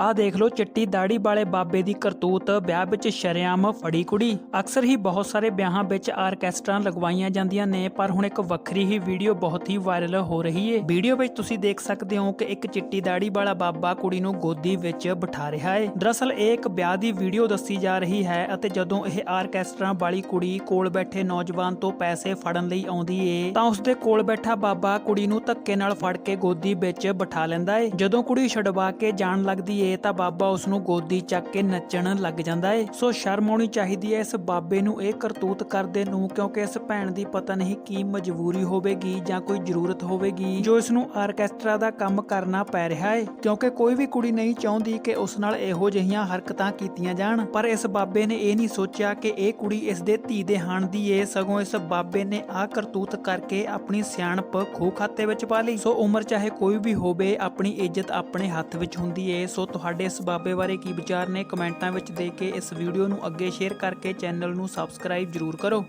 ਆਹ ਦੇਖ ਲਓ ਚਿੱਟੀ ਦਾੜੀ ਵਾਲੇ ਬਾਬੇ ਦੀ ਕਰਤੂਤ, ਵਿਆਹ ਵਿੱਚ ਸ਼ਰੇਆਮ ਫੜੀ ਕੁੜੀ। ਅਕਸਰ ਹੀ ਬਹੁਤ ਸਾਰੇ ਵਿਆਹਾਂ ਵਿੱਚ ਆਰਕੈਸਟਰਾਂ ਲਗਵਾਈਆਂ ਜਾਂਦੀਆਂ ਨੇ, ਪਰ ਹੁਣ ਇੱਕ ਵੱਖਰੀ ਹੀ ਵੀਡੀਓ ਬਹੁਤ ਹੀ ਵਾਇਰਲ ਹੋ ਰਹੀ ਏ। ਵੀਡੀਓ ਵਿੱਚ ਤੁਸੀਂ ਦੇਖ ਸਕਦੇ ਹੋ ਕਿ ਇੱਕ ਚਿੱਟੀ ਦਾੜੀ ਵਾਲਾ ਬਾਬਾ ਕੁੜੀ ਨੂੰ ਗੋਦੀ ਵਿੱਚ ਬਿਠਾ ਰਿਹਾ ਹੈ ਦਰਅਸਲ ਇਹ ਇੱਕ ਵਿਆਹ ਦੀ ਵੀਡੀਓ ਦੱਸੀ ਜਾ ਰਹੀ ਹੈ ਅਤੇ ਜਦੋਂ ਇਹ ਆਰਕੈਸਟਰਾਂ ਵਾਲੀ ਕੁੜੀ ਕੋਲ ਬੈਠੇ ਨੌਜਵਾਨ ਤੋਂ ਪੈਸੇ ਫੜਨ ਲਈ ਆਉਂਦੀ ਏ, ਤਾਂ ਉਸਦੇ ਕੋਲ ਬੈਠਾ ਬਾਬਾ ਕੁੜੀ ਨੂੰ ਧੱਕੇ ਨਾਲ ਫੜ ਕੇ ਗੋਦੀ ਵਿੱਚ ਬਿਠਾ ਲੈਂਦਾ ਏ। ਜਦੋਂ ਕੁੜੀ ਛਡਵਾ ਕੇ ਜਾਣ ਲੱਗਦੀ ਏ ਤਾਂ ਬਾਬਾ ਉਸ ਨੂੰ ਗੋਦੀ ਚੱਕ ਕੇ ਨੱਚਣ ਲੱਗ ਜਾਂਦਾ ਏ। ਸੋ ਸ਼ਰਮ ਆਉਣੀ ਚਾਹੀਦੀ ਏ ਇਸ ਬਾਬੇ ਨੂੰ ਇਹ ਕਰਤੂਤ ਕਰਦੇ ਨੂੰ, ਕਿਉਂਕਿ ਇਸ ਭੈਣ ਦੀ ਪਤਾ ਨਹੀਂ ਕੀ ਮਜਬੂਰੀ ਹੋਵੇਗੀ ਜਾਂ ਕੋਈ ਜ਼ਰੂਰਤ ਹੋਵੇਗੀ, ਜੋ ਇਸ ਨੂੰ ਆਰਕੈਸਟਰਾ ਦਾ ਕੰਮ ਕਰਨਾ ਪੈ ਰਿਹਾ ਏ। ਕਿਉਂਕਿ ਕੋਈ ਵੀ ਕੁੜੀ ਨਹੀਂ ਚਾਹੁੰਦੀ ਕਿ ਉਸ ਨਾਲ ਇਹੋ ਜਿਹੀਆਂ ਹਰਕਤਾਂ ਕੀਤੀਆਂ ਜਾਣ। ਪਰ ਇਸ ਬਾਬੇ ਨੇ ਇਹ ਨਹੀਂ ਸੋਚਿਆ ਕਿ ਇਹ ਕੁੜੀ ਇਸ ਦੇ ਧੀ ਦੇ ਹਾਣ ਦੀ ਏ। ਸਗੋਂ ਇਸ ਬਾਬੇ ਨੇ ਆਹ ਕਰਤੂਤ ਕਰਕੇ ਆਪਣੀ ਸਿਆਣਪ ਖੂਹ ਖਾਤੇ ਵਿੱਚ ਪਾ ਲਈ। ਸੋ ਉਮਰ ਚਾਹੇ ਕੋਈ ਵੀ ਹੋਵੇ, ਆਪਣੀ ਇੱਜ਼ਤ ਆਪਣੇ ਹੱਥ ਵਿੱਚ ਹੁੰਦੀ ਏ। ਸੋ ਤੁਹਾਡੇ ਇਸ ਬਾਬੇ ਬਾਰੇ ਕੀ ਵਿਚਾਰ ਨੇ ਕਮੈਂਟਾਂ ਵਿੱਚ ਦੇ ਕੇ ਇਸ ਵੀਡੀਓ ਨੂੰ ਅੱਗੇ ਸ਼ੇਅਰ ਕਰਕੇ ਚੈਨਲ ਨੂੰ ਸਬਸਕ੍ਰਾਈਬ ਜ਼ਰੂਰ ਕਰੋ।